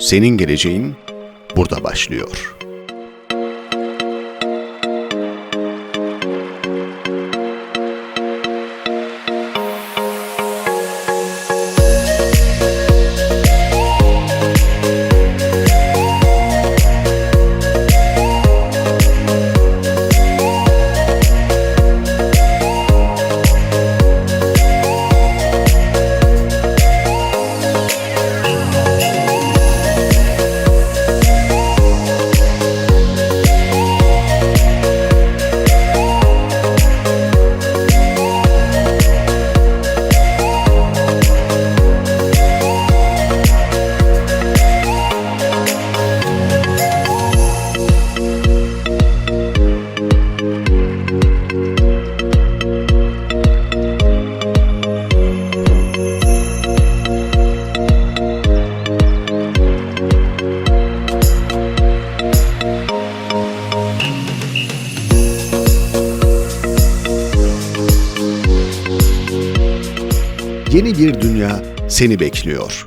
Senin geleceğin burada başlıyor. yeni bir dünya seni bekliyor.